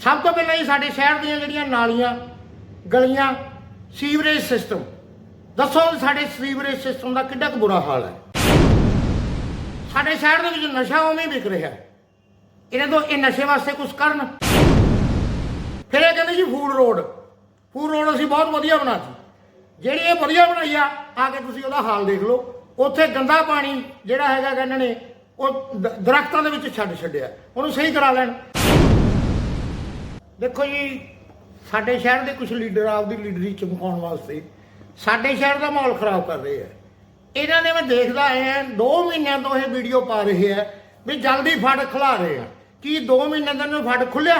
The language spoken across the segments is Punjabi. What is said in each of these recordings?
ਸਭ ਤੋਂ ਪਹਿਲਾਂ ਹੀ ਸਾਡੇ ਸ਼ਹਿਰ ਦੀਆਂ ਜਿਹੜੀਆਂ ਨਾਲੀਆਂ, ਗਲੀਆਂ, ਸੀਵਰੇਜ ਸਿਸਟਮ ਦੱਸੋ ਸਾਡੇ ਸੀਵਰੇਜ ਸਿਸਟਮ ਦਾ ਕਿੰਨਾ ਕੁ ਬੁਰਾ ਹਾਲ ਹੈ? ਸਾਡੇ ਸ਼ਹਿਰ ਦੇ ਵਿੱਚ ਨਸ਼ਾ ਉਵੇਂ ਹੀ ਵਿਕ ਰਿਹਾ ਇਹਨਾਂ ਤੋਂ ਇਹ ਨਸ਼ੇ ਵਾਸਤੇ ਕੁਝ ਕਰਨ। ਫਿਰ ਇਹ ਕਹਿੰਦੇ ਜੀ ਫੂਡ ਰੋਡ ਫੂਡ ਰੋਡ ਅਸੀਂ ਬਹੁਤ ਵਧੀਆ ਬਣਾਤੀ। ਜਿਹੜੀ ਇਹ ਵਧੀਆ ਬਣਾਈ ਆ ਆ ਕੇ ਤੁਸੀਂ ਉਹਦਾ ਹਾਲ ਦੇਖ ਲਓ। ਉੱਥੇ ਗੰਦਾ ਪਾਣੀ ਜਿਹੜਾ ਹੈਗਾ ਗਾ ਇਹਨਾਂ ਨੇ, ਉਹ ਦ- ਦਰਖਤਾਂ ਦੇ ਵਿੱਚ ਛੱਡ ਛੱਡਿਆ। ਉਹਨੂੰ ਸਹੀ ਕਰਾ ਲੈਣ। ਦੇਖੋ ਜੀ, ਸਾਡੇ ਸ਼ਹਿਰ ਦੇ ਕੁਝ ਲੀਡਰ ਆਪਦੀ ਲੀਡਰੀ ਚਮਕਾਉਣ ਵਾਸਤੇ ਸਾਡੇ ਸ਼ਹਿਰ ਦਾ ਮਾਹੌਲ ਖਰਾਬ ਕਰ ਰਹੇ ਆ। ਇਹਨਾਂ ਨੇ ਮੈਂ ਦੇਖਦਾ ਆਇਆ 2 ਮਹੀਨਿਆਂ ਤੋਂ ਇਹ ਵੀਡੀਓ ਪਾ ਰਹੇ ਆ ਵੀ ਜਲਦੀ ਫੜ ਖਲਾ ਰਹੇ ਆ। ਕੀ 2 ਮਹੀਨਿਆਂ ਦਾ ਨੂੰ ਫੜ ਖੁੱਲਿਆ?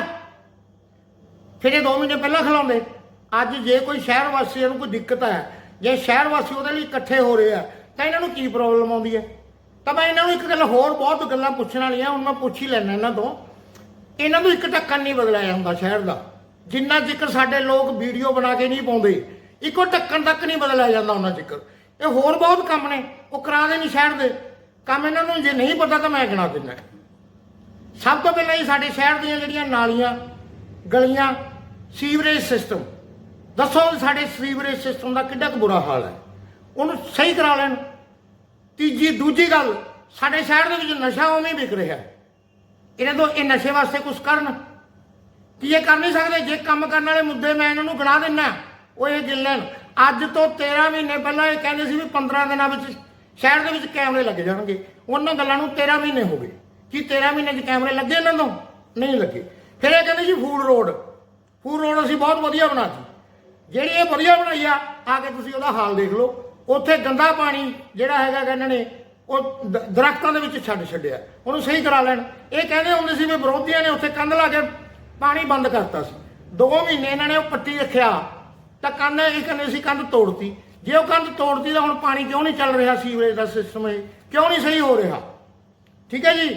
ਫਿਰ ਇਹ 2 ਮਹੀਨੇ ਪਹਿਲਾਂ ਖਿਲਾਉਂਦੇ। ਅੱਜ ਜੇ ਕੋਈ ਸ਼ਹਿਰ ਵਾਸੀਆਂ ਨੂੰ ਕੋਈ ਦਿੱਕਤ ਹੈ ਜੇ ਸ਼ਹਿਰ ਵਾਸੀ ਉਹਦੇ ਲਈ ਇਕੱਠੇ ਹੋ ਰਹੇ ਆ, ਤਾਂ ਇਹਨਾਂ ਨੂੰ ਕੀ ਪ੍ਰੋਬਲਮ ਆਉਂਦੀ ਹੈ ਤਾਂ ਮੈਂ ਇਹਨਾਂ ਨੂੰ ਇੱਕ ਗੱਲ ਹੋਰ ਬਹੁਤ ਗੱਲਾਂ ਪੁੱਛਣ ਵਾਲੀਆਂ, ਹੁਣ ਮੈਂ ਪੁੱਛ ਹੀ ਲੈਣਾ ਇਹਨਾਂ ਤੋਂ। ਇਹਨਾਂ ਨੂੰ ਇੱਕ ਢੱਕਣ ਨਹੀਂ ਬਦਲਿਆ ਜਾਂਦਾ ਸ਼ਹਿਰ ਦਾ। ਜਿੰਨਾ ਜ਼ਿਕਰ ਸਾਡੇ ਲੋਕ ਵੀਡੀਓ ਬਣਾ ਕੇ ਨਹੀਂ ਪਾਉਂਦੇ, ਇੱਕੋ ਢੱਕਣ ਤੱਕ ਨਹੀਂ ਬਦਲਿਆ ਜਾਂਦਾ ਉਹਨਾਂ ਜ਼ਿਕਰ। ਇਹ ਹੋਰ ਬਹੁਤ ਕੰਮ ਨੇ, ਉਹ ਕਰਾ ਦੇ ਨਹੀਂ ਸ਼ਹਿਰ ਦੇ। ਕੰਮ ਇਹਨਾਂ ਨੂੰ ਜੇ ਨਹੀਂ ਪਤਾ ਤਾਂ ਮੈਂ ਗਿਣਾ ਦਿੰਦਾ। ਸਭ ਤੋਂ ਪਹਿਲਾਂ ਹੀ ਸਾਡੇ ਸ਼ਹਿਰ ਦੀਆਂ ਜਿਹੜੀਆਂ ਨਾਲੀਆਂ, ਗਲੀਆਂ, ਸੀਵਰੇਜ ਸਿਸਟਮ ਦੱਸੋ ਸਾਡੇ ਸੀਵਰੇਜ ਸਿਸਟਮ ਦਾ ਕਿੰਨਾ ਕੁ ਬੁਰਾ ਹਾਲ ਹੈ। ਉਹਨੂੰ ਸਹੀ ਕਰਾ ਲੈਣ। ਤੀਜੀ, ਦੂਜੀ ਗੱਲ, ਸਾਡੇ ਸ਼ਹਿਰ ਦੇ ਵਿੱਚ ਨਸ਼ਾ ਉਵੇਂ ਵਿਕ ਰਿਹਾ। ਹੈ ਇਹਨਾਂ ਤੋਂ ਇਹ ਨਸ਼ੇ ਵਾਸਤੇ ਕੁਝ ਕਰਨ? ਕੀ ਇਹ ਕਰ ਨਹੀਂ ਸਕਦੇ? ਜੇ ਕੰਮ ਕਰਨ ਵਾਲੇ ਮੁੱਦੇ ਮੈਂ ਇਹਨਾਂ ਨੂੰ ਗਿਣਾ ਦਿੰਨਾ, ਉਹ ਇਹ ਗਿਣ ਲੈਣ। ਅੱਜ ਤੋਂ 13 ਮਹੀਨੇ ਪਹਿਲਾਂ ਇਹ ਕਹਿੰਦੇ ਸੀ ਵੀ 15 ਦਿਨਾਂ ਵਿੱਚ ਸ਼ਹਿਰ ਦੇ ਵਿੱਚ ਕੈਮਰੇ ਲੱਗ ਜਾਣਗੇ। ਉਹਨਾਂ ਗੱਲਾਂ ਨੂੰ 13 ਮਹੀਨੇ ਹੋ ਗਏ। ਕੀ 13 ਮਹੀਨੇ 'ਚ ਕੈਮਰੇ ਲੱਗੇ ਇਹਨਾਂ ਤੋਂ? ਨਹੀਂ ਲੱਗੇ। ਫਿਰ ਇਹ ਕਹਿੰਦੇ ਜੀ ਫੂਡ ਰੋਡ। ਫੂਡ ਰੋਡ ਅਸੀਂ ਬਹੁਤ ਵਧੀਆ ਬਣਾਤੀ। ਜਿਹੜੀ ਇਹ ਵਧੀਆ ਬਣਾਈ ਆ ਆ ਕੇ ਤੁਸੀਂ ਉਹਦਾ ਹਾਲ ਦੇਖ ਲਓ। ਉੱਥੇ ਗੰਦਾ ਪਾਣੀ ਜਿਹੜਾ ਹੈਗਾ ਇਹਨਾਂ ਨੇ ਉਹ ਦ- ਦਰਖਤਾਂ ਦੇ ਵਿੱਚ ਛੱਡ ਛੱਡਿਆ। ਉਹਨੂੰ ਸਹੀ ਕਰਾ ਲੈਣ। ਇਹ ਕਹਿੰਦੇ ਹੁੰਦੇ ਸੀ ਵੀ ਵਿਰੋਧੀਆਂ ਨੇ ਉੱਥੇ ਕੰਧ ਲਾ ਕੇ ਪਾਣੀ ਬੰਦ ਕਰਤਾ ਸੀ। 2 ਮਹੀਨੇ ਇਹਨਾਂ ਨੇ ਉਹ ਪੱਟੀ ਰੱਖਿਆ। ਤਾਂ ਕੰਧ ਇਹ ਕਹਿੰਦੇ ਸੀ ਕੰਧ ਤੋੜਤੀ। ਜੇ ਉਹ ਕੰਧ ਤੋੜਤੀ ਤਾਂ ਹੁਣ ਪਾਣੀ ਕਿਉਂ ਨਹੀਂ ਚੱਲ ਰਿਹਾ ਸੀਵਰੇਜ ਦਾ ਸਿਸਟਮ ਇਹ? ਕਿਉਂ ਨਹੀਂ ਸਹੀ ਹੋ ਰਿਹਾ? ਠੀਕ ਹੈ ਜੀ?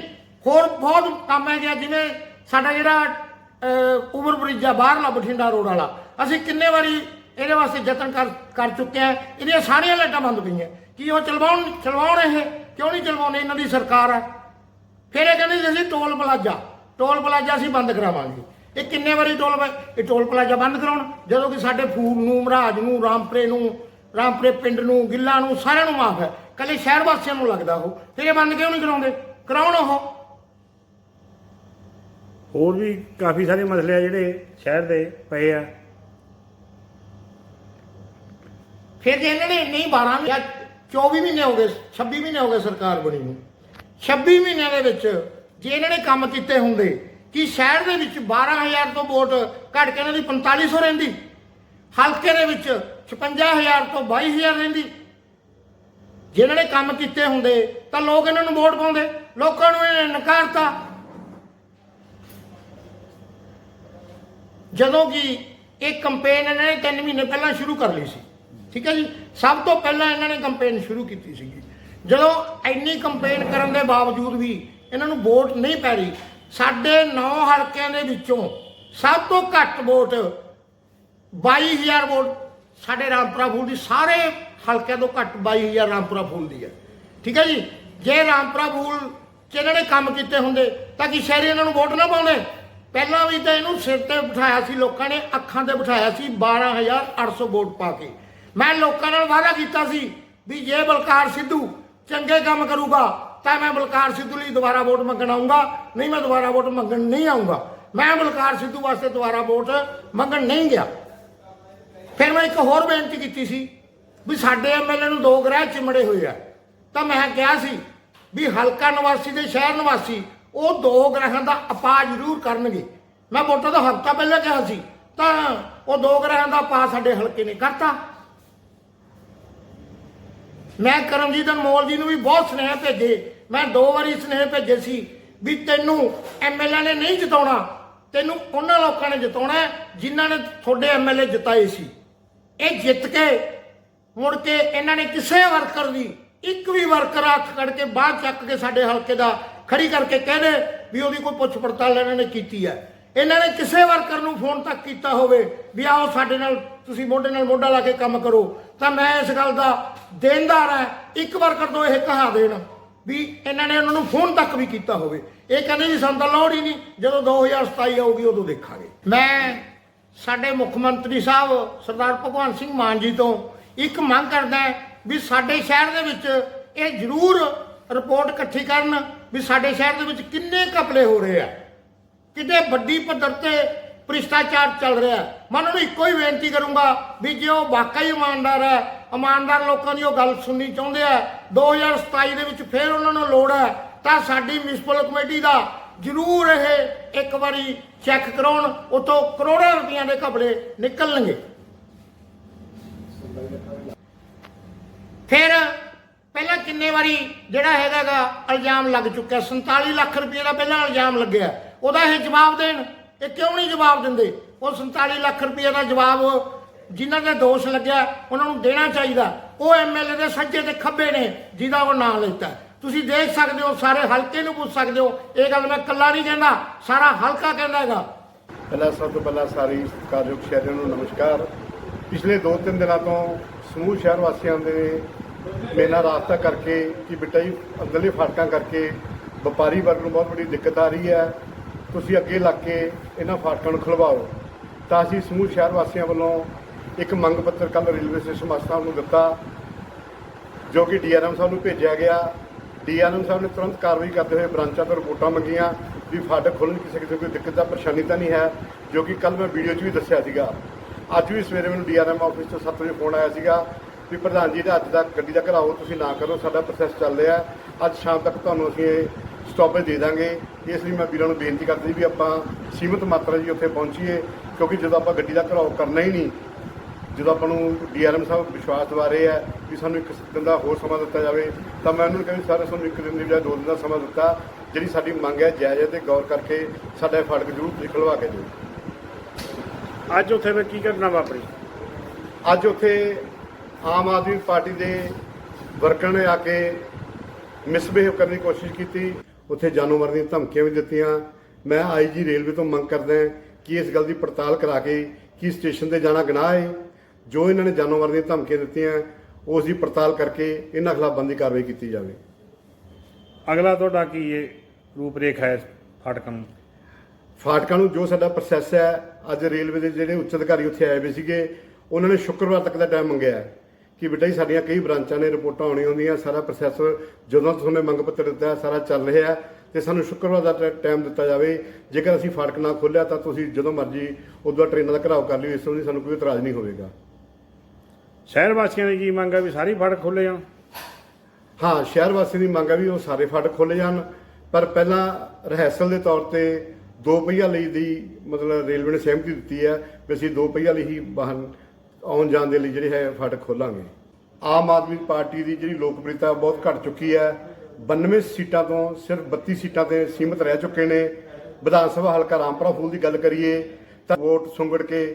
ਹੋਰ ਬਹੁਤ ਕੰਮ ਹੈ ਗਿਆ ਜਿਵੇਂ ਸਾਡਾ ਜਿਹੜਾ ਅਹ, ਉਮਰ ਬ੍ਰਿਜ ਆ ਬਾਹਰਲਾ ਬਠਿੰਡਾ ਰੋਡ ਵਾਲਾ। ਅਸੀਂ ਕਿੰਨੇ ਵਾਰੀ ਇਹਦੇ ਵਾਸਤੇ ਯਤਨ ਕਰ ਕਰ ਚੁੱਕੇ ਆ। ਇਹਦੀਆਂ ਸਾਰੀਆਂ ਲਾਈਟਾਂ ਬੰਦ ਪਈਆਂ। ਕੀ ਉਹ ਚਲਵਾਉਣ ਚਲਵਾਉਣ ਇਹ? ਕਿਉਂ ਨਹੀਂ ਚਲਵਾਉਂਦੇ? ਇਹਨਾਂ ਦੀ ਸਰਕਾਰ ਹੈ। ਫਿਰ ਇਹ ਕਹਿੰਦੇ ਸੀ ਅਸੀਂ ਟੋਲ ਪਲਾਜ਼ਾ। ਟੋਲ ਪਲਾਜ਼ਾ ਅਸੀਂ ਬੰਦ ਕਰਾਵਾਂਗੇ। ਇਹ ਕਿੰਨੇ ਵਾਰੀ ਟੋਲ ਇਹ ਟੋਲ ਪਲਾਜ਼ਾ ਬੰਦ ਕਰਾਉਣ। ਜਦੋਂ ਕਿ ਸਾਡੇ ਫੂਲ ਨੂੰ ਮਹਾਰਾਜ ਨੂੰ ਰਾਮਪੁਰੇ ਨੂੰ ਰਾਮਪੁਰੇ ਪਿੰਡ ਨੂੰ ਗਿੱਲਾ ਨੂੰ ਸਾਰਿਆਂ ਨੂੰ ਮਾਫ ਹੈ। ਕੱਲੇ ਸ਼ਹਿਰ ਵਾਸੀਆਂ ਨੂੰ ਲੱਗਦਾ ਉਹ। ਫਿਰ ਇਹ ਬੰਦ ਕਿਉਂ ਨਹੀਂ ਕਰਾਉਂਦੇ? ਕਰਾਉਣ ਉਹ। ਹੋਰ ਵੀ ਕਾਫੀ ਸਾਰੇ ਮਸਲੇ ਆ ਜਿਹੜੇ ਸ਼ਹਿਰ ਦੇ ਪਏ ਆ। ਫਿਰ ਜੇ ਇਹਨਾਂ ਨੇ ਨਹੀਂ 12 ਜਾਂ 24 ਮਹੀਨੇ ਹੋ ਗਏ 26 ਮਹੀਨੇ ਹੋ ਗਏ ਸਰਕਾਰ ਬਣੀ ਨੂੰ। 26 ਮਹੀਨਿਆਂ ਦੇ ਵਿੱਚ ਜੇ ਇਹਨਾਂ ਨੇ ਕੰਮ ਕੀਤੇ ਹੁੰਦੇ, ਕਿ ਸ਼ਹਿਰ ਦੇ ਵਿੱਚ 12000 ਤੋਂ ਵੋਟ ਘਟ ਕੇ ਇਹਨਾਂ ਦੀ 4500 ਰਹਿੰਦੀ? ਹਲਕੇ ਦੇ ਵਿੱਚ 56000 ਤੋਂ 22000 ਰਹਿੰਦੀ? ਜੇ ਨੇ ਕੰਮ ਕੀਤੇ ਹੁੰਦੇ, ਤਾਂ ਲੋਕ ਇਹਨਾਂ ਨੂੰ ਵੋਟ ਪਾਉਂਦੇ, ਲੋਕਾਂ ਨੂੰ ਇਹਨੇ ਨਕਾਰਤਾ। ਜਦੋਂ ਕਿ ਇਹ ਕੰਪੇਨ ਇਹਨਾਂ ਨੇ 3 ਮਹੀਨੇ ਪਹਿਲਾਂ ਸ਼ੁਰੂ ਕਰ ਲਈ ਸੀ। ਠੀਕ ਹੈ ਜੀ? ਸਭ ਤੋਂ ਪਹਿਲਾਂ ਇਹਨਾਂ ਨੇ ਕੰਪੇਨ ਸ਼ੁਰੂ ਕੀਤੀ ਸੀਗੀ। ਜਦੋਂ ਇੰਨੀ ਕੰਪੇਨ ਕਰਨ ਦੇ ਬਾਵਜੂਦ ਵੀ ਇਹਨਾਂ ਨੂੰ ਵੋਟ ਨਹੀਂ ਪੈ ਰਹੀ, ਸਾਡੇ 9 ਹਲਕਿਆਂ ਦੇ ਵਿੱਚੋਂ ਸਭ ਤੋਂ ਘੱਟ ਵੋਟ 22000 ਵੋਟ ਸਾਡੇ ਰਾਮਪੁਰਾ ਫੂਲ ਦੀ, ਸਾਰੇ ਹਲਕਿਆਂ ਤੋਂ ਘੱਟ 22000 ਰਾਮਪੁਰਾ ਫੂਲ ਦੀ ਹੈ। ਠੀਕ ਹੈ ਜੀ? ਜੇ ਰਾਮਪੁਰਾ ਫੂਲ ਚ ਇਹਨਾਂ ਨੇ ਕੰਮ ਕੀਤੇ ਹੁੰਦੇ ਤਾਂ ਕਿ ਸ਼ਹਿਰੀ ਇਹਨਾਂ ਨੂੰ ਵੋਟ ਨਾ ਪਾਉਂਦੇ? ਪਹਿਲਾਂ ਵੀ ਤਾਂ ਇਹਨੂੰ ਸਿਰ ਤੇ ਬਿਠਾਇਆ ਸੀ, ਲੋਕਾਂ ਨੇ ਅੱਖਾਂ ਤੇ ਬਿਠਾਇਆ ਸੀ 12800 ਵੋਟ ਪਾ ਕੇ। ਮੈਂ ਲੋਕਾਂ ਨਾਲ ਵਾਅਦਾ ਕੀਤਾ ਸੀ ਵੀ ਜੇ ਬਲਕਾਰ ਸਿੱਧੂ ਚੰਗੇ ਕੰਮ ਕਰੂਗਾ, ਤਾਂ ਮੈਂ ਬਲਕਾਰ ਸਿੱਧੂ ਲਈ ਦੁਬਾਰਾ ਵੋਟ ਮੰਗਣ ਆਉਂਗਾ ਨਹੀਂ ਮੈਂ ਦੁਬਾਰਾ ਵੋਟ ਮੰਗਣ ਨਹੀਂ ਆਉਂਗਾ ਮੈਂ ਬਲਕਾਰ ਸਿੱਧੂ ਵਾਸਤੇ ਦੁਬਾਰਾ ਵੋਟ ਮੰਗਣ ਨਹੀਂ ਗਿਆ। ਫਿਰ ਮੈਂ ਇੱਕ ਹੋਰ ਬੇਨਤੀ ਕੀਤੀ ਸੀ ਵੀ ਸਾਡੇ ਐਮਐਲਏ ਨੂੰ ਦੋ ਗ੍ਰਹਿ ਚਿਮੜੇ ਹੋਏ ਆ। ਤਾਂ ਮੈਂ ਕਿਹਾ ਸੀ ਵੀ ਹਲਕਾ ਨਿਵਾਸੀ ਦੇ ਸ਼ਹਿਰ ਨਿਵਾਸੀ, ਉਹ ਦੋ ਗ੍ਰਹਿਾਂ ਦਾ ਆਪਾ ਜ਼ਰੂਰ ਕਰਨਗੇ। ਮੈਂ ਵੋਟਾਂ ਦਾ ਹਫਤਾ ਪਹਿਲਾਂ ਕਿਹਾ ਸੀ, ਤਾਂ ਉਹ ਦੋ ਗ੍ਰਹਿਾਂ ਦਾ ਆਪਾ ਸਾਡੇ ਹਲਕੇ ਨੇ ਕਰਤਾ। ਮੈਂ ਕਰਮਜੀਤ ਅਨਮੋਲ ਜੀ ਨੂੰ ਵੀ ਬਹੁਤ ਸੁਨੇਹੇ ਭੇਜੇ। ਮੈਂ ਦੋ ਵਾਰੀ ਸੁਨੇਹੇ ਭੇਜੇ ਸੀ ਵੀ ਤੈਨੂੰ ਐਮਐਲਏ ਨੇ ਨਹੀਂ ਜਿਤਾਉਣਾ, ਤੈਨੂੰ ਉਹਨਾਂ ਲੋਕਾਂ ਨੇ ਜਿਤਾਉਣਾ ਜਿਨ੍ਹਾਂ ਨੇ ਤੁਹਾਡੇ ਐਮਐਲਏ ਜਿਤਾਏ ਸੀ। ਇਹ ਜਿੱਤ ਕੇ ਮੁੜ ਕੇ ਇਹਨਾਂ ਨੇ ਕਿਸੇ ਵਰਕਰ ਦੀ ਇੱਕ ਵੀ ਵਰਕਰ ਹੱਥ ਕੱਢ ਕੇ ਬਾਹਰ ਚੱਕ ਕੇ ਸਾਡੇ ਹਲਕੇ ਦਾ ਖੜੀ ਕਰਕੇ ਕਹਦੇ ਵੀ ਉਹਦੀ ਕੋਈ ਪੁੱਛ ਪੜਤਾਲ ਇਹਨਾਂ ਨੇ ਕੀਤੀ ਹੈ। ਇਹਨਾਂ ਨੇ ਕਿਸੇ ਵਰਕਰ ਨੂੰ ਫੋਨ ਤੱਕ ਕੀਤਾ ਹੋਵੇ ਵੀ ਆਓ ਸਾਡੇ ਨਾਲ, ਤੁਸੀਂ ਮੋਢੇ ਨਾਲ ਮੋਢਾ ਲਾ ਕੇ ਕੰਮ ਕਰੋ। ਤਾਂ ਮੈਂ ਇਸ ਗੱਲ ਦਾ ਦੇਣਦਾਰ ਹੈ, ਇੱਕ ਵਰਕਰ ਤੋਂ ਇਹ ਕਹਾ ਦੇਣ ਵੀ ਇਹਨਾਂ ਨੇ ਉਹਨਾਂ ਨੂੰ ਫੋਨ ਤੱਕ ਵੀ ਕੀਤਾ ਹੋਵੇ। ਇਹ ਕਹਿੰਦੇ ਜੀ, ਸਾਨੂੰ ਤਾਂ ਲੋੜ ਹੀ ਨਹੀਂ, ਜਦੋਂ 2027 ਆਊਗੀ, ਉਦੋਂ ਦੇਖਾਂਗੇ। ਮੈਂ ਸਾਡੇ ਮੁੱਖ ਮੰਤਰੀ ਸਾਹਿਬ ਸਰਦਾਰ ਭਗਵੰਤ ਸਿੰਘ ਮਾਨ ਜੀ ਤੋਂ ਇੱਕ ਮੰਗ ਕਰਦਾ ਵੀ ਸਾਡੇ ਸ਼ਹਿਰ ਦੇ ਵਿੱਚ ਇਹ ਜ਼ਰੂਰ ਰਿਪੋਰਟ ਇਕੱਠੀ ਕਰਨ ਵੀ ਸਾਡੇ ਸ਼ਹਿਰ ਦੇ ਵਿੱਚ ਕਿੰਨੇ ਘਪਲੇ ਹੋ ਰਹੇ ਆ। ਕਿਤੇ ਵੱਡੀ ਪੱਧਰ ਤੇ ਭ੍ਰਿਸ਼ਟਾਚਾਰ ਚੱਲ ਰਿਹਾ ਮੈਂ ਉਹਨਾਂ ਨੂੰ ਇੱਕੋ ਹੀ ਬੇਨਤੀ ਕਰੂੰਗਾ ਵੀ ਜੇ ਉਹ ਵਾਕਈ ਇਮਾਨਦਾਰ ਹੈ, ਇਮਾਨਦਾਰ ਲੋਕਾਂ ਦੀ ਉਹ ਗੱਲ ਸੁਣਨੀ ਚਾਹੁੰਦੇ ਆ 2027 ਦੇ ਵਿੱਚ ਫਿਰ ਉਹਨਾਂ ਨੂੰ ਲੋੜ ਹੈ, ਤਾਂ ਸਾਡੀ ਮਿਊਨਿਸਪਲ ਕਮੇਟੀ ਦਾ ਜ਼ਰੂਰ ਇਹ ਇੱਕ ਵਾਰੀ ਚੈੱਕ ਕਰਾਉਣ ਉਤੋਂ ਕਰੋੜਾਂ ਰੁਪਈਆਂ ਦੇ ਘਪਲੇ ਨਿਕਲਣਗੇ। ਫਿਰ ਪਹਿਲਾਂ ਕਿੰਨੇ ਵਾਰੀ ਜਿਹੜਾ ਹੈਗਾਗਾ ਇਲਜ਼ਾਮ ਲੱਗ ਚੁੱਕਿਆ 47 ਲੱਖ ਰੁਪਏ ਦਾ ਪਹਿਲਾਂ ਇਲਜ਼ਾਮ ਲੱਗਿਆ। ਉਹਦਾ ਇਹ ਜਵਾਬ ਦੇਣ। ਇਹ ਕਿਉਂ ਨਹੀਂ ਜਵਾਬ ਦਿੰਦੇ? ਉਹ 47 ਲੱਖ ਰੁਪਏ ਦਾ ਜਵਾਬ ਜਿਨ੍ਹਾਂ ਦੇ ਦੋਸ਼ ਲੱਗਿਆ, ਉਹਨਾਂ ਨੂੰ ਦੇਣਾ ਚਾਹੀਦਾ। ਉਹ ਐਮਐਲਏ ਦੇ ਸੱਜੇ ਤੇ ਖੱਬੇ ਨੇ, ਜਿਹਦਾ ਉਹ ਨਾਂ ਲੈਤਾ। ਤੁਸੀਂ ਦੇਖ ਸਕਦੇ ਹੋ, ਸਾਰੇ ਹਲਕੇ ਨੂੰ ਪੁੱਛ ਸਕਦੇ ਹੋ। ਇਹ ਗੱਲ ਮੈਂ ਇਕੱਲਾ ਨਹੀਂ ਕਹਿੰਦਾ, ਸਾਰਾ ਹਲਕਾ ਕਹਿੰਦਾ ਹੈਗਾ। ਪਹਿਲਾਂ ਸਭ ਤੋਂ ਪਹਿਲਾਂ ਸਾਰੀ ਸਤਿਕਾਰਯੋਗ ਸ਼ਹਿਰੀਆਂ ਨੂੰ ਨਮਸਕਾਰ। ਪਿਛਲੇ 2-3 ਦਿਨਾਂ ਤੋਂ ਸਮੂਹ ਸ਼ਹਿਰ ਵਾਸੀਆਂ ਦੇ ਮੇਰੇ ਨਾਲ ਰਾਬਤਾ ਕਰਕੇ ਕਿ ਬਿਟਾਈ ਅੰਦਰਲੇ ਫਾਟਕਾਂ ਕਰਕੇ ਵਪਾਰੀ ਵਰਗ ਨੂੰ ਬਹੁਤ ਵੱਡੀ ਦਿੱਕਤ ਆ ਰਹੀ ਹੈ। ਤੁਸੀਂ ਅੱਗੇ ਲੱਗ ਕੇ ਇਹਨਾਂ ਫਾਟਕਾਂ ਨੂੰ ਖੁਲਵਾਓ। ਤਾਂ ਅਸੀਂ ਸਮੂਹ ਸ਼ਹਿਰ ਵਾਸੀਆਂ ਵੱਲੋਂ ਇੱਕ ਮੰਗ ਪੱਤਰ ਕੱਲ੍ਹ ਰੇਲਵੇ ਸਟੇਸ਼ਨ ਮਾਸਟਰ ਨੂੰ ਦਿੱਤਾ, ਜੋ ਕਿ ਡੀਆਰਐਮ ਸਾਹਿਬ ਨੂੰ ਭੇਜਿਆ ਗਿਆ। ਡੀਆਰਐਮ ਸਾਹਿਬ ਨੇ ਤੁਰੰਤ ਕਾਰਵਾਈ ਕਰਦੇ ਹੋਏ ਬ੍ਰਾਂਚਾਂ ਤੋਂ ਰਿਪੋਰਟਾਂ ਮੰਗੀਆਂ ਵੀ ਫਾਟਕ ਖੋਲ੍ਹਣ ਕਿਸੇ ਕਿਸੇ ਕੋਈ ਦਿੱਕਤ ਦਾ ਪਰੇਸ਼ਾਨੀ ਤਾਂ ਨਹੀਂ ਹੈ, ਜੋ ਕਿ ਕੱਲ ਮੈਂ ਵੀਡੀਓ 'ਚ ਵੀ ਦੱਸਿਆ ਸੀਗਾ। ਅੱਜ ਵੀ ਸਵੇਰੇ ਮੈਨੂੰ ਡੀਆਰਐਮ ਆਫਿਸ ਤੋਂ 7 ਵਜੇ ਫੋਨ ਆਇਆ ਸੀਗਾ ਵੀ ਪ੍ਰਧਾਨ ਜੀ ਦਾ ਅੱਜ ਦਾ ਗੱਡੀ ਦਾ ਘਰਾਓ ਤੁਸੀਂ ਨਾ ਕਰੋ, ਸਾਡਾ ਪ੍ਰੋਸੈਸ ਚੱਲ ਰਿਹਾ। ਅੱਜ ਸ਼ਾਮ ਤੱਕ ਤੁਹਾਨੂੰ ਅਸੀਂ ਇਹ ਸਟਾਪੇਜ ਦੇ ਦਾਂਗੇ। ਇਸ ਲਈ ਮੈਂ ਵੀਰਾਂ ਨੂੰ ਬੇਨਤੀ ਕਰਦਾ ਜੀ ਵੀ ਆਪਾਂ ਸੀਮਤ ਮਾਤਰਾ ਜੀ ਉੱਥੇ ਪਹੁੰਚੀਏ ਕਿਉਂਕਿ ਜਦੋਂ ਆਪਾਂ ਗੱਡੀ ਦਾ ਘਰਾਓ ਕਰਨਾ ਹੀ ਨਹੀਂ ਜਦੋਂ ਆਪਾਂ ਨੂੰ ਡੀਆਰਐਮ ਸਾਹਿਬ ਵਿਸ਼ਵਾਸ ਦਿਵਾ ਰਹੇ ਆ ਵੀ ਸਾਨੂੰ ਇੱਕ ਦਿਨ ਦਾ ਹੋਰ ਸਮਾਂ ਦਿੱਤਾ ਜਾਵੇ ਤਾਂ ਮੈਂ ਉਹਨਾਂ ਨੂੰ ਕਹਿੰਦਾ ਸਾਰੇ ਸਾਨੂੰ ਇੱਕ ਦਿਨ ਦੀ ਬਜਾਏ ਦੋ ਦਿਨ ਦਾ ਸਮਾਂ ਦਿੱਤਾ। ਜਿਹੜੀ ਸਾਡੀ ਮੰਗ ਹੈ ਜਾਇਜ਼ ਹੈ ਤੇ ਗੌਰ ਕਰਕੇ ਸਾਡਾ ਫਾਟਕ ਜ਼ਰੂਰ ਨਿਕਲਵਾ ਕੇ ਦਿਓ। ਅੱਜ ਉੱਥੇ ਫਿਰ ਕੀ ਘਟਨਾ ਵਾਪਰੀ? ਅੱਜ ਉੱਥੇ ਆਮ ਆਦਮੀ ਪਾਰਟੀ ਦੇ ਵਰਕਰਾਂ ਨੇ ਆ ਕੇ ਮਿਸਬਿਹੇਵ ਕਰਨ ਦੀ ਕੋਸ਼ਿਸ਼ ਕੀਤੀ। ਉੱਥੇ ਜਾਨੋਂ ਮਾਰਨ ਦੀਆਂ ਧਮਕੀਆਂ ਵੀ ਦਿੱਤੀਆਂ। ਮੈਂ ਆਈਜੀ ਰੇਲਵੇ ਤੋਂ ਮੰਗ ਕਰਦਾ ਹਾਂ ਕਿ ਇਸ ਗੱਲ ਦੀ ਪੜਤਾਲ ਕਰਾ ਕੇ ਕੀ ਸਟੇਸ਼ਨ ਤੇ ਜਾਣਾ ਗੁਨਾਹ ਹੈ। ਜੋ ਇਹਨਾਂ ਨੇ ਜਾਨੋਂ ਮਾਰਨ ਦੀਆਂ ਧਮਕੀਆਂ ਦਿੱਤੀਆਂ ਉਸ ਦੀ ਪੜਤਾਲ ਕਰਕੇ ਇਹਨਾਂ ਖਿਲਾਫ ਬੰਦੀ ਕਾਰਵਾਈ ਕੀਤੀ ਜਾਵੇ। ਅਗਲਾ ਤੁਹਾਡਾ ਕੀ ਇਹ ਰੂਪ ਰੇਖਾ ਹੈ ਫਾਟਕਾਂ ਨੂੰ। ਫਾਟਕਾਂ ਨੂੰ ਜੋ ਸਾਡਾ ਪ੍ਰੋਸੈਸ ਹੈ ਅੱਜ ਰੇਲਵੇ ਦੇ ਜਿਹੜੇ ਉੱਚ ਅਧਿਕਾਰੀ ਉੱਥੇ ਆਏ ਹੋਏ ਸੀਗੇ ਉਹਨਾਂ ਨੇ ਸ਼ੁੱਕਰਵਾਰ ਤੱਕ ਦਾ ਟਾਈਮ ਮੰਗਿਆ ਹੈ। ਕਿ ਬੇਟਾ ਜੀ ਸਾਡੀਆਂ ਕਈ ਬ੍ਰਾਂਚਾਂ ਨੇ ਰਿਪੋਰਟਾਂ ਆਉਣੀਆਂ ਹੁੰਦੀਆਂ ਸਾਰਾ ਪ੍ਰੋਸੈਸ ਜਦੋਂ ਤੁਹਾਨੂੰ ਮੰਗ ਪੱਤਰ ਦਿੱਤਾ ਸਾਰਾ ਚੱਲ ਰਿਹਾ ਤੇ ਸਾਨੂੰ ਸ਼ੁੱਕਰਵਾਰ ਦਾ ਟਾਈਮ ਦਿੱਤਾ ਜਾਵੇ। ਜੇਕਰ ਅਸੀਂ ਫਾਟਕ ਨਾ ਖੋਲ੍ਹਿਆ ਤਾਂ ਤੁਸੀਂ ਜਦੋਂ ਮਰਜ਼ੀ ਉਦੋਂ ਟ੍ਰੇਨਾਂ ਦਾ ਘਰਾਓ ਕਰ ਲਿਓ ਇਸ ਤੋਂ ਸਾਨੂੰ ਕੋਈ ਇਤਰਾਜ਼ ਨਹੀਂ ਹੋਵੇਗਾ। ਸ਼ਹਿਰ ਵਾਸੀਆਂ ਦੀ ਕੀ ਮੰਗ ਹੈ ਵੀ ਸਾਰੀ ਫਾਟਕ ਖੋਲੇ ਜਾਣ? ਹਾਂ ਸ਼ਹਿਰ ਵਾਸੀ ਦੀ ਮੰਗ ਹੈ ਵੀ ਉਹ ਸਾਰੇ ਫਾਟਕ ਖੋਲੇ ਜਾਣ। ਪਰ ਪਹਿਲਾਂ ਰਹਿਸਲ ਦੇ ਤੌਰ ਤੇ ਦੋ ਪਹੀਆ ਲਈ ਦੀ ਮਤਲਬ ਰੇਲਵੇ ਨੇ ਸਹਿਮਤੀ ਦਿੱਤੀ ਹੈ ਵੀ ਅਸੀਂ ਦੋ ਪਹੀਆ ਲਈ ਹੀ ਵਾਹਨ ਆਉਣ ਜਾਣ ਦੇ ਲਈ ਜਿਹੜੇ ਹੈ ਫਾਟਕ ਖੋਲਾਂਗੇ। ਆਮ ਆਦਮੀ ਪਾਰਟੀ ਦੀ ਜਿਹੜੀ ਲੋਕਪ੍ਰਿਯਤਾ ਬਹੁਤ ਘਟ ਚੁੱਕੀ ਹੈ। 92 ਸੀਟਾਂ ਤੋਂ ਸਿਰਫ 32 ਸੀਟਾਂ ਤੇ ਸੀਮਿਤ ਰਹਿ ਚੁੱਕੇ ਨੇ। ਵਿਧਾਨ ਸਭਾ ਹਲਕਾ ਰਾਮਪੁਰਾ ਫੂਲ ਦੀ ਗੱਲ ਕਰੀਏ ਤਾਂ ਵੋਟ ਸੁੰਗੜ ਕੇ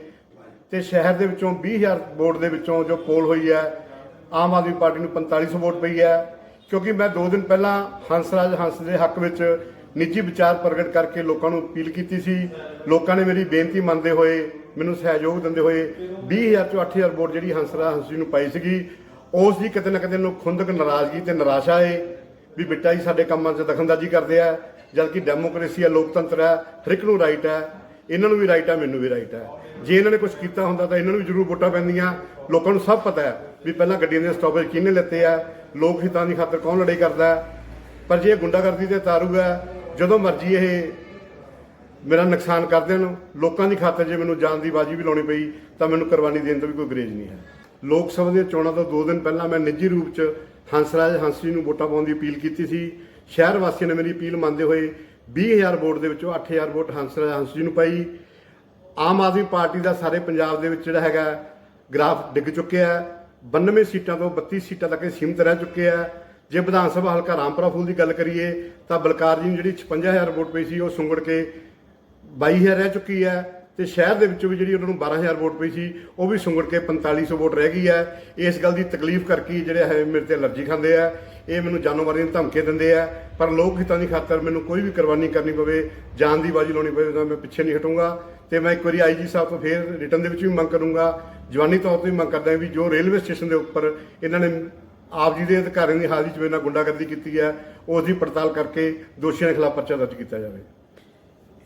ਤੇ ਸ਼ਹਿਰ ਦੇ ਵਿੱਚੋਂ 20000 ਵੋਟ ਦੇ ਵਿੱਚੋਂ ਜੋ ਪੋਲ ਹੋਈ ਹੈ, ਆਮ ਆਦਮੀ ਪਾਰਟੀ ਨੂੰ 4500 ਵੋਟ ਪਈ ਹੈ। ਕਿਉਂਕਿ ਮੈਂ 2 ਦਿਨ ਪਹਿਲਾਂ ਹੰਸਰਾਜ ਹੰਸ ਦੇ ਹੱਕ ਵਿੱਚ ਨਿੱਜੀ ਵਿਚਾਰ ਪ੍ਰਗਟ ਕਰਕੇ ਲੋਕਾਂ ਨੂੰ ਅਪੀਲ ਕੀਤੀ ਸੀ। ਲੋਕਾਂ ਨੇ ਮੇਰੀ ਬੇਨਤੀ ਮੰਨਦੇ ਹੋਏ ਮੈਨੂੰ ਸਹਿਯੋਗ ਦਿੰਦੇ ਹੋਏ 20000 ਚੋਂ 8000 ਵੋਟ ਜਿਹੜੀ ਹੰਸਰਾ ਹੰਸ ਜੀ ਨੂੰ ਪਾਈ ਸੀਗੀ, ਉਸ ਦੀ ਕਿਤੇ ਨਾ ਕਿਤੇ ਨੂੰ ਖੁੰਦਕ ਨਾਰਾਜ਼ਗੀ ਤੇ ਨਿਰਾਸ਼ਾ ਏ ਵੀ ਬਿੱਟਾ ਜੀ ਸਾਡੇ ਕੰਮਾਂ 'ਚ ਦਖਲਅੰਦਾਜ਼ੀ ਕਰਦੇ ਆ, ਜਦਕਿ ਡੈਮੋਕ੍ਰੇਸੀ ਹੈ ਲੋਕਤੰਤਰ ਹੈ ਹਰ ਇੱਕ ਨੂੰ ਰਾਈਟ ਹੈ ਇਹਨਾਂ ਨੂੰ ਵੀ ਰਾਈਟ ਹੈ ਮੈਨੂੰ ਵੀ ਰਾਈਟ ਹੈ ਜੇ ਇਹਨਾਂ ਨੇ ਕੁਝ ਕੀਤਾ ਹੁੰਦਾ ਤਾਂ ਇਹਨਾਂ ਨੂੰ ਵੀ ਜ਼ਰੂਰ ਵੋਟਾਂ ਪੈਂਦੀਆਂ। ਲੋਕਾਂ ਨੂੰ ਸਭ ਪਤਾ ਹੈ ਵੀ ਪਹਿਲਾਂ ਗੱਡੀਆਂ ਦੇ ਸਟਾਪੇਜ ਕਿਹਨੇ ਲਿੱਤੇ ਆ, ਲੋਕ ਹਿੱਤਾਂ ਦੀ ਖਾਤਰ ਕੌਣ ਲੜਾਈ ਕਰਦਾ। ਪਰ ਜੇ ਇਹ ਗੁੰਡਾਗਰਦੀ ਤੇ ਤਾਰੂ ਹੈ ਜਦੋਂ ਮਰਜ਼ੀ ਇਹ ਮੇਰਾ ਨੁਕਸਾਨ ਕਰ ਦੇਣ ਲੋਕਾਂ ਦੀ ਖਾਤਰ ਜੇ ਮੈਨੂੰ ਜਾਨ ਦੀ ਬਾਜੀ ਵੀ ਲਾਉਣੀ ਪਈ, ਤਾਂ ਮੈਨੂੰ ਕੁਰਬਾਨੀ ਦੇਣ ਤੋਂ ਵੀ ਕੋਈ ਗਰੇਜ ਨਹੀਂ ਹੈ। ਲੋਕ ਸਭਾ ਦੀਆਂ ਚੋਣਾਂ ਤੋਂ 2 ਦਿਨ ਪਹਿਲਾਂ ਮੈਂ ਨਿੱਜੀ ਰੂਪ 'ਚ ਹੰਸਰਾਜ ਹੰਸ ਜੀ ਨੂੰ ਵੋਟਾਂ ਪਾਉਣ ਦੀ ਅਪੀਲ ਕੀਤੀ ਸੀ। ਸ਼ਹਿਰ ਵਾਸੀਆਂ ਨੇ ਮੇਰੀ ਅਪੀਲ ਮੰਨਦੇ ਹੋਏ 20000 ਵੋਟ ਦੇ ਵਿੱਚੋਂ 8000 ਵੋਟ ਹੰਸਰਾਜ ਹੰਸ ਜੀ ਨੂੰ ਪਾਈ। ਆਮ ਆਦਮੀ ਪਾਰਟੀ ਦਾ ਸਾਰੇ ਪੰਜਾਬ ਦੇ ਵਿੱਚ ਜਿਹੜਾ ਹੈਗਾ, ਗ੍ਰਾਫ ਡਿੱਗ ਚੁੱਕਿਆ ਹੈ। 92 ਸੀਟਾਂ ਤੋਂ 32 ਸੀਟਾਂ ਤੱਕ ਇਹ ਸੀਮਿਤ ਰਹਿ ਚੁੱਕੇ ਆ ਜੇ ਵਿਧਾਨ ਸਭਾ ਹਲਕਾ ਰਾਮਪੁਰਾ ਫੂਲ ਦੀ ਗੱਲ ਕਰੀਏ, ਤਾਂ ਬਲਕਾਰ ਜੀ ਨੂੰ ਜਿਹੜੀ 56000 ਵੋਟ ਪਈ ਸੀ, ਉਹ ਸੁੰਗੜ ਕੇ 22000 ਰਹਿ ਚੁੱਕੀ ਹੈ ਤੇ ਸ਼ਹਿਰ ਦੇ ਵਿੱਚੋਂ ਵੀ ਜਿਹੜੀ ਉਹਨਾਂ ਨੂੰ 12000 ਵੋਟ ਪਈ ਸੀ, ਉਹ ਵੀ ਸੁੰਗੜ ਕੇ 4500 ਵੋਟ ਰਹਿ ਗਈ ਹੈ। ਇਸ ਗੱਲ ਦੀ ਤਕਲੀਫ ਕਰਕੇ ਜਿਹੜੇ ਹੈ ਮੇਰੇ ਤੇ ਅਲਰਜੀ ਖਾਂਦੇ ਆ, ਇਹ ਮੈਨੂੰ ਜਾਨੋਂ ਮਾਰਨ ਦੀਆਂ ਧਮਕੀਆਂ ਦਿੰਦੇ ਆ, ਪਰ ਲੋਕ ਹਿੱਤਾਂ ਦੀ ਖਾਤਰ ਮੈਨੂੰ ਕੋਈ ਵੀ ਕੁਰਬਾਨੀ ਕਰਨੀ ਪਵੇ, ਜਾਨ ਦੀ ਬਾਜੀ ਲਾਉਣੀ ਪਵੇ ਤਾਂ ਮੈਂ ਪਿੱਛੇ ਨਹੀਂ ਹਟੂੰਗਾ। ਤੇ ਮੈਂ ਇੱਕ ਵਾਰੀ ਆਈਜੀ ਸਾਹਿਬ ਤੋਂ ਫੇਰ ਰਿਟਰਨ ਦੇ ਵਿੱਚ ਵੀ ਮੰਗ ਕਰੂੰਗਾ। ਜਵਾਨੀ ਤੌਰ ਤੇ ਵੀ ਮੰਗ ਕਰਦਾ ਵੀ ਜੋ ਰੇਲਵੇ ਸਟੇਸ਼ਨ ਦੇ ਉੱਪਰ ਇਹਨਾਂ ਨੇ ਆਪ ਜੀ ਦੇ ਅਧਿਕਾਰੀਆਂ ਦੀ ਹਾਜ਼ਰੀ 'ਚ ਮੇਰੇ ਨਾਲ ਗੁੰਡਾਗਰਦੀ ਕੀਤੀ ਹੈ, ਉਸ ਦੀ ਪੜਤਾਲ ਕਰਕੇ ਦੋਸ਼ੀਆਂ ਦੇ ਖਿਲਾਫ ਪਰਚਾ ਦਰਜ ਕੀਤਾ ਜਾਵੇ।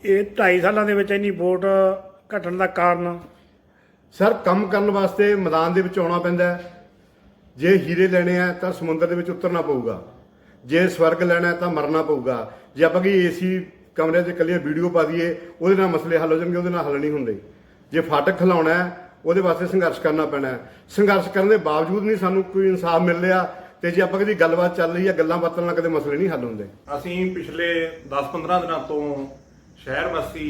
ਇਹ 2.5 ਸਾਲਾਂ ਦੇ ਵਿੱਚ ਇੰਨੀ ਵੋਟ ਘਟਣ ਦਾ ਕਾਰਨ? ਸਰ ਕੰਮ ਕਰਨ ਵਾਸਤੇ ਮੈਦਾਨ ਦੇ ਵਿੱਚ ਆਉਣਾ ਪੈਂਦਾ ਹੈ। ਜੇ ਹੀਰੇ ਲੈਣੇ ਆ ਤਾਂ ਸਮੁੰਦਰ ਦੇ ਵਿੱਚ ਉਤਰਨਾ ਪਊਗਾ। ਜੇ ਸਵਰਗ ਲੈਣਾ ਹੈ ਤਾਂ ਮਰਨਾ ਪਊਗਾ। ਜੇ ਆਪਾਂ ਕੀ ਏਸੀ ਕਮਰੇ 'ਚ ਇਕੱਲੀਆਂ ਵੀਡੀਓ ਪਾ ਦਈਏ ਉਹਦੇ ਨਾਲ ਮਸਲੇ ਹੱਲ ਹੋ ਜਾਣਗੇ ਉਹਦੇ ਨਾਲ ਹੱਲ ਨਹੀਂ ਹੁੰਦੇ। ਜੇ ਫਾਟਕ ਖਿਲਾਉਣਾ ਹੈ ਉਹਦੇ ਵਾਸਤੇ ਸੰਘਰਸ਼ ਕਰਨਾ ਪੈਣਾ ਹੈ। ਸੰਘਰਸ਼ ਕਰਨ ਦੇ ਬਾਵਜੂਦ ਨਹੀਂ ਸਾਨੂੰ ਕੋਈ ਇਨਸਾਫ ਮਿਲ ਰਿਹਾ ਤੇ ਜੇ ਆਪਾਂ ਕਦੀ ਗੱਲਬਾਤ ਚੱਲ ਰਹੀ ਹੈ ਗੱਲਾਂ ਬਾਤਾਂ ਨਾਲ ਕਦੇ ਮਸਲੇ ਨਹੀਂ ਹੱਲ ਹੁੰਦੇ। ਅਸੀਂ ਪਿਛਲੇ 10-15 ਦਿਨਾਂ ਤੋਂ ਸ਼ਹਿਰ ਵਾਸੀ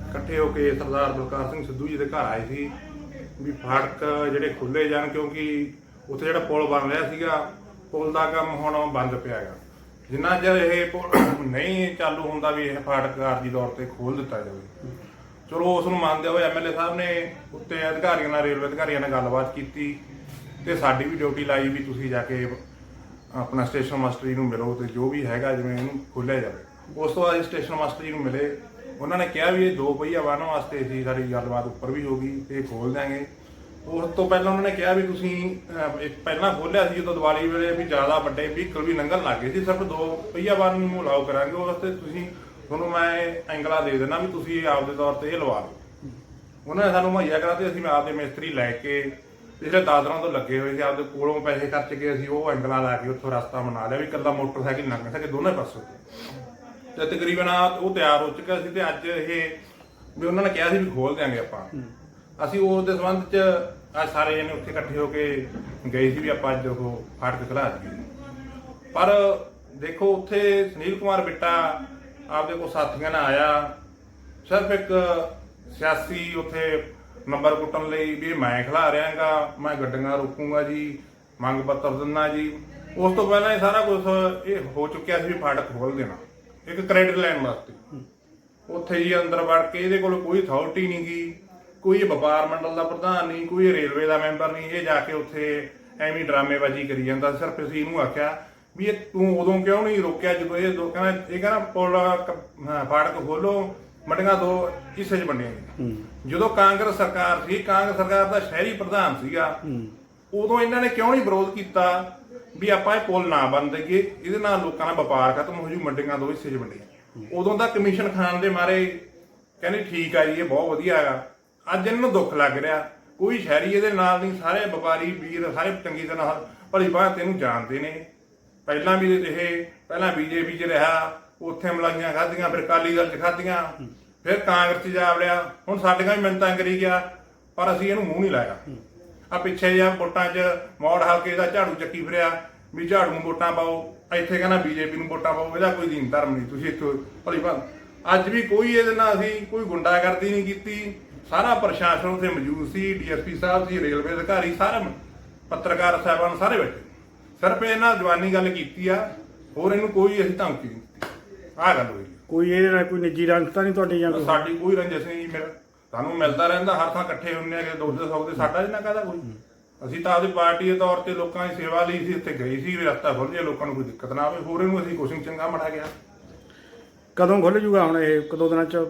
ਇਕੱਠੇ ਹੋ ਕੇ ਸਰਦਾਰ ਬਲਕਾਰ ਸਿੰਘ ਸਿੱਧੂ ਜੀ ਦੇ ਘਰ ਆਏ ਸੀ ਵੀ ਫਾਟਕ ਜਿਹੜੇ ਖੁੱਲੇ ਜਾਣ ਕਿਉਂਕਿ ਉੱਥੇ ਜਿਹੜਾ ਪੁਲ ਬਣ ਰਿਹਾ ਸੀਗਾ, ਪੁਲ ਦਾ ਕੰਮ ਹੁਣ ਬੰਦ ਪਿਆ ਹੈਗਾ। ਜਿੰਨਾ ਚਿਰ ਇਹ ਪੁਲ ਨਹੀਂ ਚਾਲੂ ਹੁੰਦਾ ਵੀ ਇਹ ਫਾਟਕ ਆਰਜੀ ਤੌਰ ਤੇ ਖੋਲ ਦਿੱਤਾ ਜਾਵੇ। ਚਲੋ ਉਸ ਨੂੰ ਮੰਨਦੇ ਹੋਏ ਐਮਐਲਏ ਸਾਹਿਬ ਨੇ ਉੱਤੇ ਅਧਿਕਾਰੀਆਂ ਨਾਲ, ਰੇਲਵੇ ਅਧਿਕਾਰੀਆਂ ਨਾਲ ਗੱਲਬਾਤ ਕੀਤੀ ਤੇ ਸਾਡੀ ਵੀ ਡਿਊਟੀ ਲਾਈ ਵੀ ਤੁਸੀਂ ਜਾ ਕੇ ਆਪਣਾ ਸਟੇਸ਼ਨ ਮਾਸਟਰ ਜੀ ਨੂੰ ਮਿਲੋ ਤੇ ਜੋ ਵੀ ਹੈਗਾ ਜਿਵੇਂ ਇਹਨੂੰ ਖੋਲਿਆ ਜਾਵੇ। ਉਸ ਤੋਂ ਬਾਅਦ ਸਟੇਸ਼ਨ ਮਾਸਟਰ ਜੀ ਨੂੰ ਮਿਲੇ ਉਹਨਾਂ ਨੇ ਕਿਹਾ ਵੀ ਇਹ ਦੋ ਪਹੀਆ ਵਾਹਨ ਵਾਸਤੇ ਅਸੀਂ ਸਾਡੀ ਗੱਲਬਾਤ ਉੱਪਰ ਵੀ ਹੋ ਗਈ ਤੇ ਇਹ ਖੋਲ ਦਿਆਂਗੇ। ਉਸ ਤੋਂ ਪਹਿਲਾਂ ਉਹਨਾਂ ਨੇ ਕਿਹਾ ਵੀ ਤੁਸੀਂ ਅਹ, ਇਹ ਪਹਿਲਾਂ ਖੋਲਿਆ ਸੀ ਜਦੋਂ ਦੀਵਾਲੀ ਵੇਲੇ ਵੀ ਜ਼ਿਆਦਾ ਵੱਡੇ ਵਹੀਕਲ ਵੀ ਲੰਘਣ ਲੱਗ ਗਏ ਸੀ ਸਿਰਫ ਦੋ ਪਹੀਆ ਵਾਹਨ ਨੂੰ ਅਲਾਉ ਕਰਾਂਗੇ ਉਸ ਵਾਸਤੇ ਤੁਸੀਂ ਤੁਹਾਨੂੰ ਮੈਂ ਐਂਗਲਾ ਦੇ ਦੇਣਾ ਵੀ ਤੁਸੀਂ ਆਪਦੇ ਤੌਰ ਤੇ ਇਹ ਲਵਾ ਲਓ ਉਹਨਾਂ ਨੇ ਸਾਨੂੰ ਮੁਹੱਈਆ ਕਰਾ ਤੇ ਅਸੀਂ ਮੈਂ ਆਪਦੇ ਮਿਸਤਰੀ ਲੈ ਕੇ ਜਿਹੜੇ ਦਾਦਰਾਂ ਤੋਂ ਲੱਗੇ ਹੋਏ ਸੀ ਆਪਦੇ ਕੋਲੋਂ ਪੈਸੇ ਖਰਚ ਕੇ ਅਸੀਂ ਉਹ ਐਂਗਲਾ ਲਾ ਕੇ ਉੱਥੋਂ ਰਸਤਾ ਬਣਾ ਲਿਆ ਵੀ ਇਕੱਲਾ ਮੋਟਰਸਾਈਕਲ ਲੰਘ ਸਕੇ ਦੋਨੇ ਪਾਸੋਂ। ਤੇ ਤਕਰੀਬਨ ਆ ਉਹ ਤਿਆਰ ਹੋ ਚੁੱਕਿਆ ਸੀ ਤੇ ਅੱਜ ਇਹ ਵੀ ਉਹਨਾਂ ਨੇ ਕਿਹਾ ਸੀ ਵੀ ਖੋਲ ਦਿਆਂਗੇ ਆਪਾਂ। ਅਸੀਂ ਉਸ ਦੇ ਸੰਬੰਧ ਚ ਅੱਜ ਸਾਰੇ ਜਣੇ ਉੱਥੇ ਇਕੱਠੇ ਹੋ ਕੇ ਗਏ ਸੀ ਵੀ ਆਪਾਂ ਅੱਜ ਉਹ ਫਾਟਕ ਖਲਾ ਦਈਏ। ਪਰ ਦੇਖੋ, ਉੱਥੇ ਸੁਨੀਲ ਕੁਮਾਰ ਬਿੱਟਾ ਆਪਦੇ ਕੋਲ ਸਾਥੀਆਂ ਨਾਲ ਆਇਆ। ਸਿਰਫ ਇੱਕ ਸਿਆਸੀ ਉੱਥੇ ਨੰਬਰ ਕੁੱਟਣ ਲਈ ਵੀ ਮੈਂ ਖਿਲਾ ਰਿਹਾਗਾ, ਮੈਂ ਗੱਡੀਆਂ ਰੋਕੂਗਾ ਜੀ, ਮੰਗ ਪੱਤਰ ਦਿੰਨਾ ਜੀ। ਉਸ ਤੋਂ ਪਹਿਲਾਂ ਇਹ ਸਾਰਾ ਕੁਝ ਇਹ ਹੋ ਚੁੱਕਿਆ ਸੀ ਵੀ ਫਾਟਕ ਖੋਲ ਦੇਣਾ। ਇੱਕ ਕ੍ਰੈਡਿਟ ਲੈਣ ਵਾਸਤੇ। ਉੱਥੇ ਜੀ ਅੰਦਰ ਵੜ ਕੇ ਇਹਦੇ ਕੋਲ ਕੋਈ ਅਥਾਰਟੀ ਨਹੀਂ ਗਈ ਕੋਈ ਵਪਾਰ ਮੰਡਲ ਦਾ ਪ੍ਰਧਾਨ ਨਹੀਂ ਕੋਈ ਰੇਲਵੇ ਦਾ ਮੈਂਬਰ ਨਹੀਂ ਇਹ ਜਾ ਕੇ ਉੱਥੇ ਐਵੇਂ ਡਰਾਮੇਬਾਜ਼ੀ ਕਰੀ ਜਾਂਦਾ। ਸਿਰਫ ਅਸੀਂ ਇਹਨੂੰ ਆਖਿਆ ਵੀ ਇਹ ਤੂੰ ਉਦੋਂ ਕਿਉਂ ਨਹੀਂ ਰੋਕਿਆ ਜਦੋਂ ਇਹ ਦੋ ਕਹਿੰਦਾ ਇਹ ਕਹਿੰਦਾ ਪੁਲ ਕ- ਹਾਂ, ਫਾਟਕ ਖੋਲੋ ਮੰਡੀਆਂ ਦੋ ਹਿੱਸੇ 'ਚ ਵੰਡੀਆਂ ਗਈਆਂ। ਜਦੋਂ ਕਾਂਗਰਸ ਸਰਕਾਰ ਸੀ ਕਾਂਗਰਸ ਸਰਕਾਰ ਦਾ ਸ਼ਹਿਰੀ ਪ੍ਰਧਾਨ ਸੀਗਾ ਉਦੋਂ ਇਹਨਾਂ ਨੇ ਕਿਉਂ ਨਹੀਂ ਵਿਰੋਧ ਕੀਤਾ? ਵੀ ਆਪਾਂ ਇਹ ਪੁਲ ਨਾ ਬੰਦ ਦਈਏ, ਇਹਦੇ ਨਾਲ ਲੋਕਾਂ ਦਾ ਵਪਾਰ ਖਤਮ ਹੋ ਜੂ, ਮੰਡੀਆਂ ਦੋ ਹਿੱਸੇ 'ਚ ਵੰਡੀਆਂ। ਉਦੋਂ ਦਾ ਕਮਿਸ਼ਨ ਖਾਨ ਦੇ ਮਾਰੇ ਕਹਿੰਦੇ ਠੀਕ ਆ ਜੀ, ਇਹ ਬਹੁਤ ਵਧੀਆ ਆ ਅੱਜ ਇਹਨਾਂ ਨੂੰ ਦੁੱਖ ਲੱਗ ਰਿਹਾ। ਕੋਈ ਸ਼ਹਿਰੀ ਇਹਦੇ ਨਾਲ ਨਹੀਂ, ਸਾਰੇ ਵਪਾਰੀ, ਵੀਰ, ਸਾਰੇ ਚੰਗੀ ਤਰ੍ਹਾਂ ਭਲੀ ਬਾਤ ਇਹਨੂੰ ਜਾਣਦੇ ਨੇ। ਪਹਿਲਾਂ ਵੀ ਇਹ, ਪਹਿਲਾਂ ਬੀਜੇਪੀ 'ਚ ਰਿਹਾ, ਉੱਥੇ ਮਲਾਈਆਂ ਖਾਧੀਆਂ, ਫਿਰ ਕਾਲੀ ਦਲ 'ਚ ਖਾਧੀਆਂ, ਫਿਰ ਕਾਂਗਰਸ 'ਚ ਜਾ ਵੜਿਆ ਹੁਣ ਸਾਡੀਆਂ ਵੀ ਮਿੰਤਾਂ ਕਰੀ ਗਿਆ, ਪਰ ਅਸੀਂ ਇਹਨੂੰ ਮੂੰਹ ਨਹੀਂ ਲਾਇਆ। ਆ ਪਿੱਛੇ ਜਿਹਾ ਵੋਟਾਂ 'ਚ ਮੌੜ ਹਲਕੇ ਦਾ ਝਾੜੂ ਚੱਕੀ ਫਿਰਿਆ। ਵੀ ਝਾੜੂ ਨੂੰ ਵੋਟਾਂ ਪਾਓ ਇੱਥੇ ਕਹਿੰਦਾ ਬੀਜੇਪੀ ਨੂੰ ਵੋਟਾਂ ਪਾਓ ਇਹਦਾ ਕੋਈ ਦੀਨ ਧਰਮ ਨਹੀਂ ਤੁਸੀਂ ਇੱਥੋਂ ਭਲੀ ਭਾਂਤ ਅੱਜ ਵੀ ਕੋਈ ਇਹਦੇ ਨਾਲ ਅਸੀਂ ਕੋਈ ਗੁੰਡਾਗਰਦੀ ਨਹੀਂ ਕੀਤੀ ਸਾਰਾ ਪ੍ਰਸ਼ਾਸਨ ਉੱਥੇ ਮੌਜੂਦ ਸੀ ਡੀਐਸਪੀ ਸਾਹਿਬ ਸੀ ਰੇਲਵੇ ਅਧਿਕਾਰੀ ਸਾਰੇ ਪੱਤਰਕਾਰ ਸਾਹਿਬਾਨ ਸਾਰੇ ਬੈਠੇ। ਸਿਰਫ ਇਹਨਾਂ ਜਵਾਨੀ ਗੱਲ ਕੀਤੀ ਆ ਹੋਰ ਇਹਨੂੰ ਕੋਈ ਅਸੀਂ ਧਮਕੀ ਨਹੀਂ ਦਿੱਤੀ। ਆਹ ਗੱਲ ਹੋਈ। ਕੋਈ ਇਹਦੇ ਨਾਲ ਕੋਈ ਨਿੱਜੀ ਰੰਜ ਤਾਂ ਨਹੀਂ ਤੁਹਾਡੀ ਜਾਂ ਕੋਈ? ਸਾਡੀ ਕੋਈ ਰੰਜਿਸ਼ ਨਹੀਂ ਜੀ ਮੇਰਾ। ਸਾਨੂੰ ਮਿਲਦਾ ਰਹਿੰਦਾ ਹਰ ਥਾਂ ਇਕੱਠੇ ਹੁੰਨੇ ਆ ਕਿ ਦੋਸਤ ਸੌਦੇ ਸਾਡਾ ਜਿੰਨਾ ਕਾਹਦਾ ਕੋਈ? ਅਸੀਂ ਤਾਂ ਆਪਦੀ ਪਾਰਟੀ ਦੇ ਤੌਰ ਤੇ ਲੋਕਾਂ ਦੀ ਸੇਵਾ ਲਈ ਸੀ ਇੱਥੇ ਗਏ ਸੀ ਵੀ ਰਸਤਾ ਖੁੱਲ ਜੇ ਲੋਕਾਂ ਨੂੰ ਕੋਈ ਦਿੱਕਤ ਨਾ ਆਵੇ ਹੋਰ ਇਹਨੂੰ ਅਸੀਂ ਕੁਛ ਨੀ ਚੰਗਾ ਮੜਾ ਗਿਆ ਕਦੋਂ ਖੁੱਲ ਜੂਗਾ ਹੁਣ ਇਹ? ਕਦੋਂ ਦਿਨਾਂ ਚ?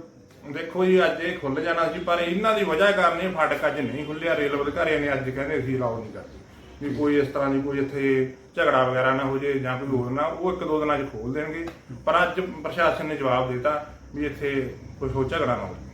ਦੇਖੋ ਜੀ ਅੱਜ ਇਹ ਖੁੱਲ ਜਾਣਾ ਸੀ ਪਰ ਇਹਨਾਂ ਦੀ ਵਜ੍ਹਾ ਕਾਰਨ ਇਹ ਫਾਟਕ ਅੱਜ ਨਹੀਂ ਖੁੱਲਿਆ ਰੇਲਵੇ ਅਧਿਕਾਰੀਆਂ ਨੇ ਅੱਜ ਕਹਿੰਦੇ ਅਸੀਂ ਅਲਾਉ ਨਹੀਂ ਕਰਦੇ। ਵੀ ਕੋਈ ਇਸ ਤਰ੍ਹਾਂ ਦੀ ਕੋਈ ਇੱਥੇ ਝਗੜਾ ਵਗੈਰਾ ਨਾ ਹੋ ਜੇ ਜਾਂ ਕੋਈ ਹੋਰ ਨਾ ਉਹ ਇੱਕ ਦੋ ਦਿਨਾਂ 'ਚ ਖੋਲ ਦੇਣਗੇ। ਪਰ ਅੱਜ ਪ੍ਰਸ਼ਾਸਨ ਨੇ ਜਵਾਬ ਦਿੱਤਾ ਵੀ ਇੱਥੇ ਕੋਈ ਹੋ ਝਗੜਾ ਨਾ ਹੋਵੇ।